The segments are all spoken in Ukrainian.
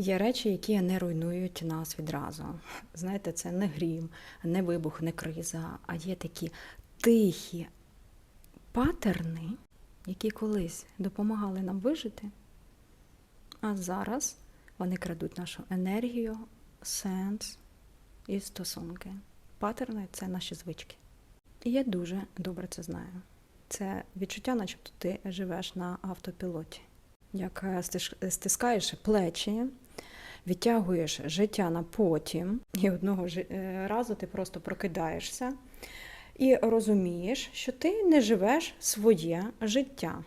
Є речі, які не руйнують нас відразу. Знаєте, це не грім, не вибух, не криза, а є такі тихі патерни, які колись допомагали нам вижити, а зараз вони крадуть нашу енергію, сенс і стосунки. Патерни це наші звички. І я дуже добре це знаю. Це відчуття, начебто ти живеш на автопілоті. Як е, стискаєш плечі, відтягуєш життя на потім, і одного е, разу ти просто прокидаєшся і розумієш, що ти не живеш своє життя.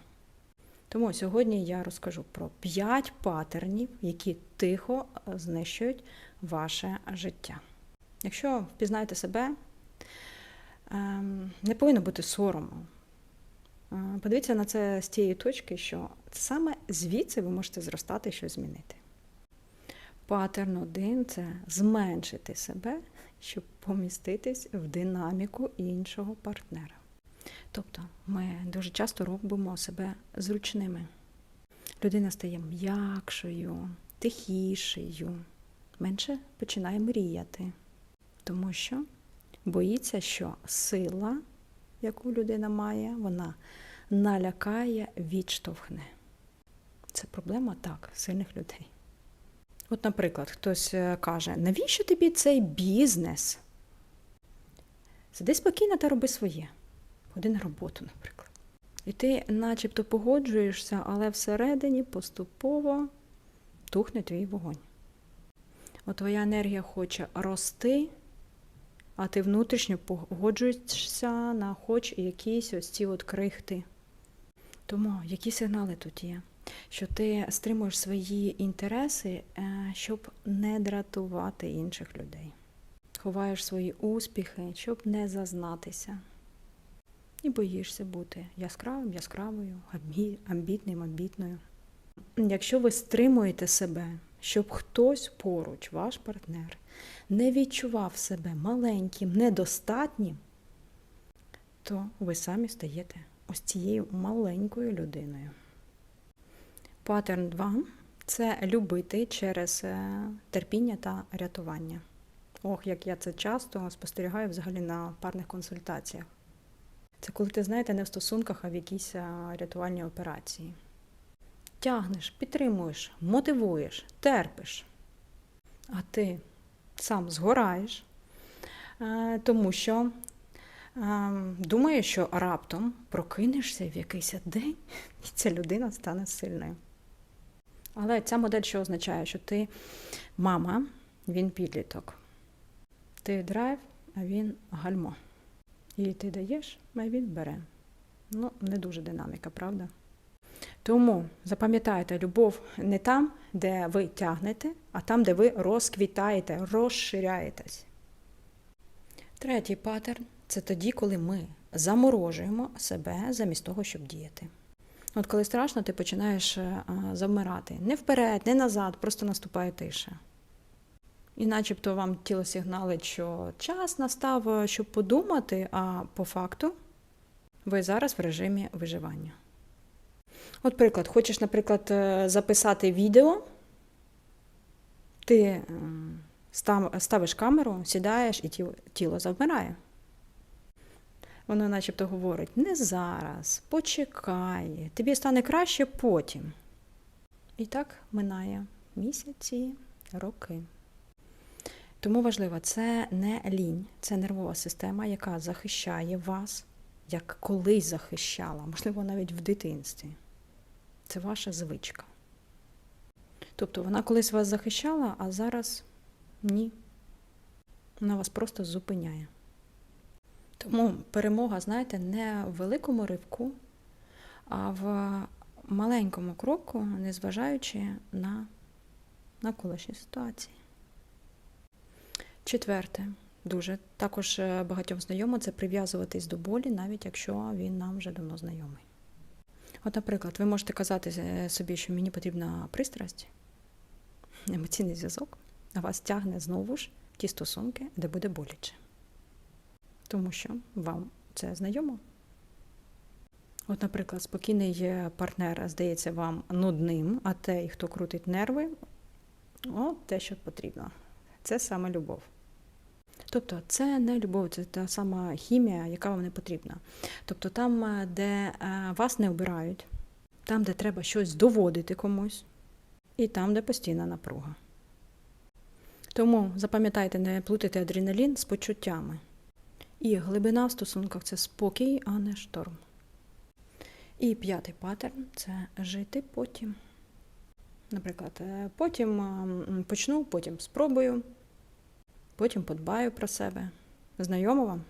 Тому сьогодні я розкажу про 5 патернів, які тихо е, знищують ваше життя. Якщо впізнаєте себе, ем, не повинно бути сорому. Е, Подивіться на це з тієї точки, що саме звідси ви можете зростати і щось змінити. Паттерн один це зменшити себе, щоб поміститись в динаміку іншого партнера. Тобто ми дуже часто робимо себе зручними. Людина стає м'якшою, тихішою, менше починає мріяти, тому що боїться, що сила, яку людина має, вона налякає, відштовхне. Це проблема так, сильних людей. От, наприклад, хтось е, каже, навіщо тобі цей бізнес? Сиди спокійно та роби своє. Ходи на роботу, наприклад. І ти начебто погоджуєшся, але всередині поступово тухне твій вогонь. От твоя енергія хоче рости, а ти внутрішньо погоджуєшся на хоч якісь ось ці от крихти. Тому які сигнали тут є? Що ти стримуєш свої інтереси, е, щоб не дратувати інших людей. Ховаєш свої успіхи, щоб не зазнатися. І боїшся бути яскравим, яскравою, амбітним, амбітною. Якщо ви стримуєте себе, щоб хтось поруч, ваш партнер, не відчував себе маленьким, недостатнім, то ви самі стаєте ось цією маленькою людиною. Паттерн 2 це любити через е, терпіння та рятування. Ох, як я це часто спостерігаю взагалі на парних консультаціях. Це коли ти знаєте не в стосунках, а в якійсь е, рятувальній операції. Тягнеш, підтримуєш, мотивуєш, терпиш. А ти сам згораєш, е, тому що думаєш, що раптом прокинешся в якийсь день, і ця людина стане сильною. Але ця модель що означає, що ти мама, він підліток. Ти драйв, а він гальмо. І ти даєш, а він бере. Ну, не дуже динаміка, правда? Тому запам'ятайте, любов не там, де ви тягнете, а там, де ви розквітаєте, розширяєтесь. Третій паттерн це тоді, коли ми заморожуємо себе замість того, щоб діяти. От коли страшно, ти починаєш е, а, завмирати. Не вперед, не назад, просто наступає тиша. І начебто вам тіло сигналить, що час настав, е, щоб подумати, а по факту ви зараз в режимі виживання. От приклад, хочеш, наприклад, е, записати відео, ти ставиш камеру, сідаєш і тіло завмирає. Воно начебто говорить, не зараз, почекай, тобі стане краще потім. І так минає місяці, роки. Тому важливо, це не лінь, це нервова система, яка захищає вас, як колись захищала, можливо, навіть в дитинстві. Це ваша звичка. Тобто вона колись вас захищала, а зараз ні. Вона вас просто зупиняє. Тому перемога, знаєте, не в великому ривку, а в маленькому кроку, незважаючи на навколишні ситуації. Четверте, дуже також е, багатьом знайомо це прив'язуватись до болі, навіть якщо він нам вже давно знайомий. От, наприклад, ви можете казати е, собі, що мені потрібна пристрасть, емоційний зв'язок, а вас тягне знову ж ті стосунки, де буде боляче. Тому що вам це знайомо. От, наприклад, спокійний партнер здається вам нудним, а той, хто крутить нерви, От те, що потрібно. Це саме любов. Тобто це не любов, це та сама хімія, яка вам не потрібна. Тобто там, е, де е, вас не обирають, там, де треба щось доводити комусь, і там, де постійна напруга. Тому запам'ятайте, не плутайте адреналін з почуттями. І глибина в стосунках це спокій, а не шторм. І п'ятий паттерн це жити потім. Наприклад, е, потім е, почну, потім спробую, потім подбаю про себе. Знайомо вам?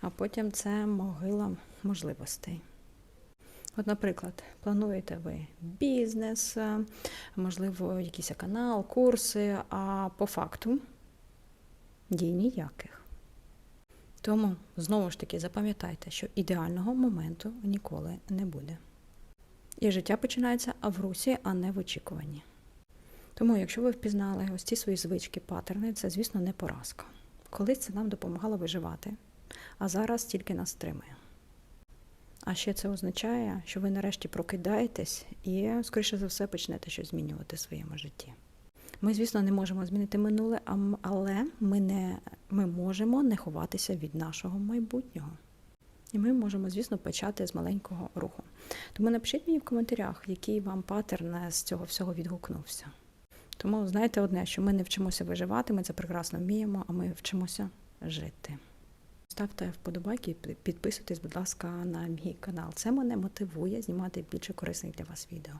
А потім це могила можливостей. От, наприклад, плануєте ви бізнес, е, можливо, якийсь канал, курси, а по факту дій ніяких. Тому знову ж таки запам'ятайте, що ідеального моменту ніколи не буде. І життя починається в русі, а не в очікуванні. Тому, якщо ви впізнали ось ці свої звички, паттерни, це, звісно, не поразка. Колись це нам допомагало виживати, а зараз тільки нас стримує. А ще це означає, що ви нарешті прокидаєтесь і, скоріше за все, почнете щось змінювати в своєму житті. Ми, звісно, не можемо змінити минуле, але ми, не, ми можемо не ховатися від нашого майбутнього. І ми можемо, звісно, почати з маленького руху. Тому напишіть мені в коментарях, який вам паттерн з цього всього відгукнувся. Тому знаєте одне, що ми не вчимося виживати, ми це прекрасно вміємо, а ми вчимося жити. Ставте вподобайки і підписуйтесь, будь ласка, на мій канал. Це мене мотивує знімати більше корисних для вас відео.